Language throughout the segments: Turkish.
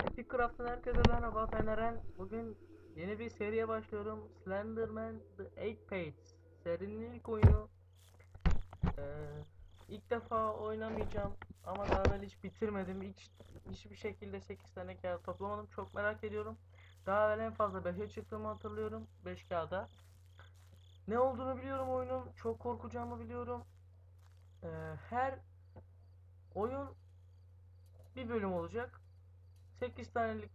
Minecraft'ın herkese merhaba ben Eren. Bugün yeni bir seriye başlıyorum. Slenderman The Eight Page. Serinin ilk oyunu. Ee, ilk defa oynamayacağım ama daha evvel hiç bitirmedim. Hiç hiçbir şekilde 8 tane kağıt toplamadım. Çok merak ediyorum. Daha evvel en fazla 5'e çıktığımı hatırlıyorum. 5 kağıda. Ne olduğunu biliyorum oyunun. Çok korkacağımı biliyorum. Ee, her oyun bir bölüm olacak. 8 tanelik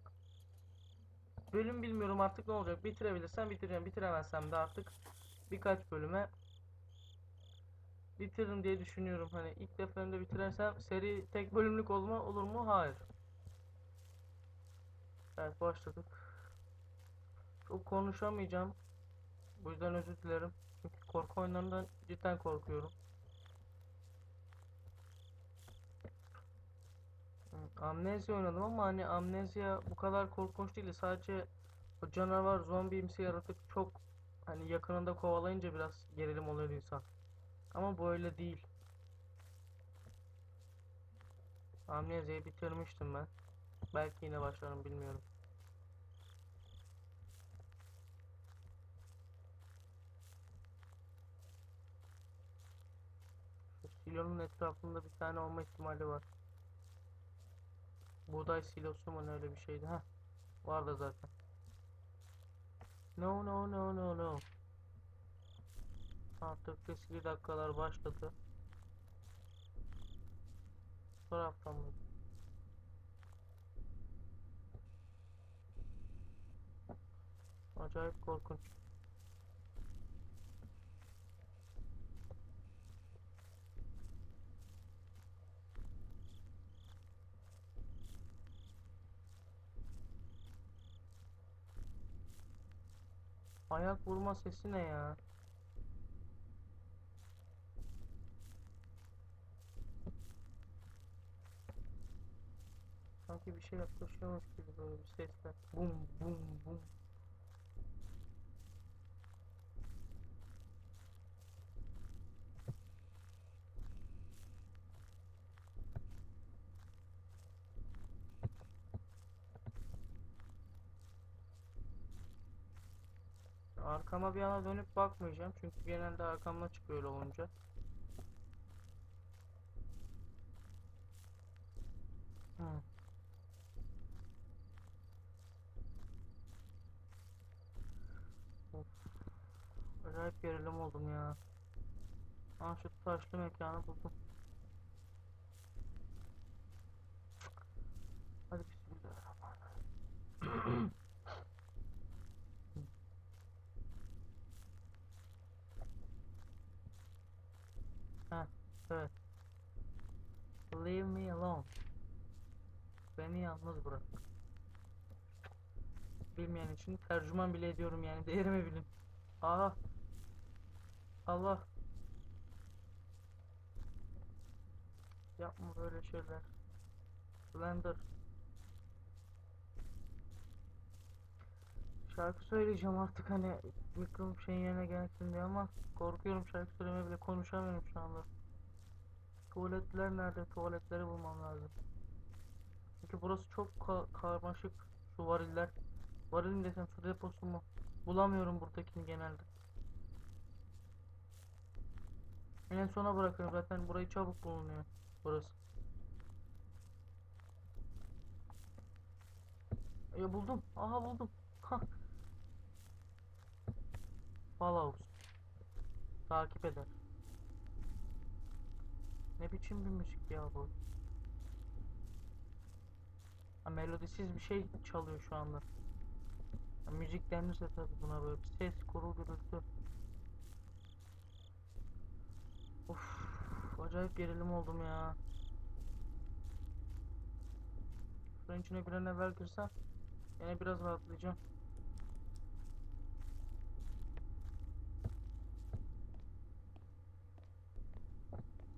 bölüm bilmiyorum artık ne olacak. Bitirebilirsem bitireceğim. Bitiremezsem de artık birkaç bölüme bitiririm diye düşünüyorum. Hani ilk defalarında bitirersem seri tek bölümlük olma olur mu? Hayır. Evet başladık. Çok konuşamayacağım. Bu yüzden özür dilerim. Çünkü korku oyunlarından cidden korkuyorum. Amnezya oynadım ama hani amnezya bu kadar korkunç değil. Sadece o canavar zombimsi yaratık çok hani yakınında kovalayınca biraz gerilim oluyor insan. Ama bu öyle değil. Amnezya'yı bitirmiştim ben. Belki yine başlarım bilmiyorum. Şu silonun etrafında bir tane olma ihtimali var. Buğday silosu mu öyle bir şeydi ha? Vardı zaten. No no no no no. Artık riskli dakikalar başladı. Taraftan mı? Acayip korkunç. Ayak vurma sesi ne ya? Sanki bir şey yaklaşıyormuş gibi böyle bir sesler. Bum bum bum. Arkama bir yana dönüp bakmayacağım çünkü genelde arkamda çıkıyor olunca. Hı. Of. Acayip gerilim oldum ya. Aa şu taşlı mekanı buldum. Hadi bismillahirrahmanirrahim. Ha, evet. Leave me alone. Beni yalnız bırak. Bilmeyen için tercüman bile ediyorum yani değerimi bilin. Aha. Allah. Yapma böyle şeyler. Blender. Şarkı söyleyeceğim artık hani mikrofon şeyin yerine gelsin diye ama korkuyorum şarkı söylemeye bile konuşamıyorum şu anda. Tuvaletler nerede? Tuvaletleri bulmam lazım. Çünkü burası çok ka- karmaşık. Şu variller. Varil mi desem su deposu mu? Bulamıyorum buradakini genelde. En sona bırakıyorum zaten burayı çabuk bulunuyor. Burası. Ya buldum. Aha buldum. Follows. Takip eder. Ne biçim bir müzik ya bu? Ha, melodisiz bir şey çalıyor şu anda. Ha, müzik denirse tabii buna böyle bir ses, kuru gürültü. Of, acayip gerilim oldum ya. Şuranın içine bir an evvel girsem yine biraz rahatlayacağım.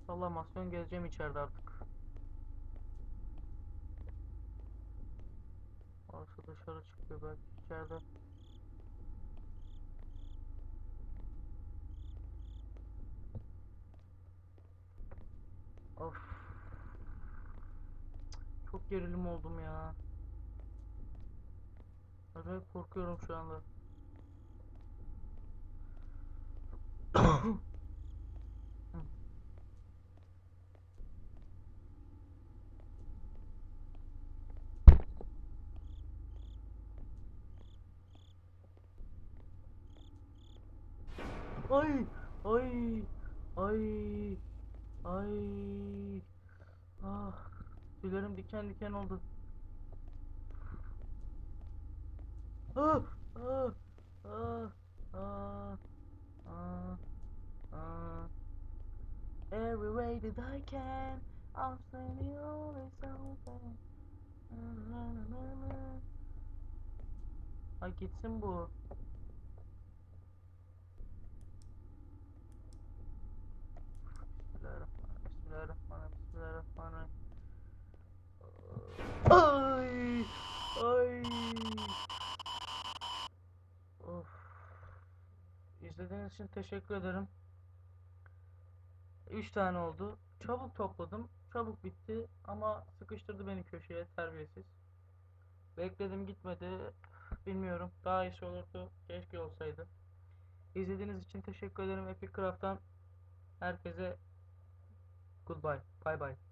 Sallamasyon gezeceğim içeride artık. Orası dışarı çıkıyor belki içeride. Of. Çok gerilim oldum ya. Acayip korkuyorum şu anda. Ay, ay, ay, ay. Ah, tüylerim diken diken oldu. Ah, ah, ah, ah, ah, ah. Every way that I can, I'm sending always na. Ay gitsin bu. Bismillahirrahmanirrahim. Bismillahirrahmanirrahim. Bismillahirrahmanirrahim. Ay, ay. Of. İzlediğiniz için teşekkür ederim. 3 tane oldu. Çabuk topladım. Çabuk bitti ama sıkıştırdı beni köşeye terbiyesiz. Bekledim gitmedi. Bilmiyorum. Daha iyisi olurdu. Keşke olsaydı. İzlediğiniz için teşekkür ederim. Epic Craft'tan herkese goodbye. Bye bye.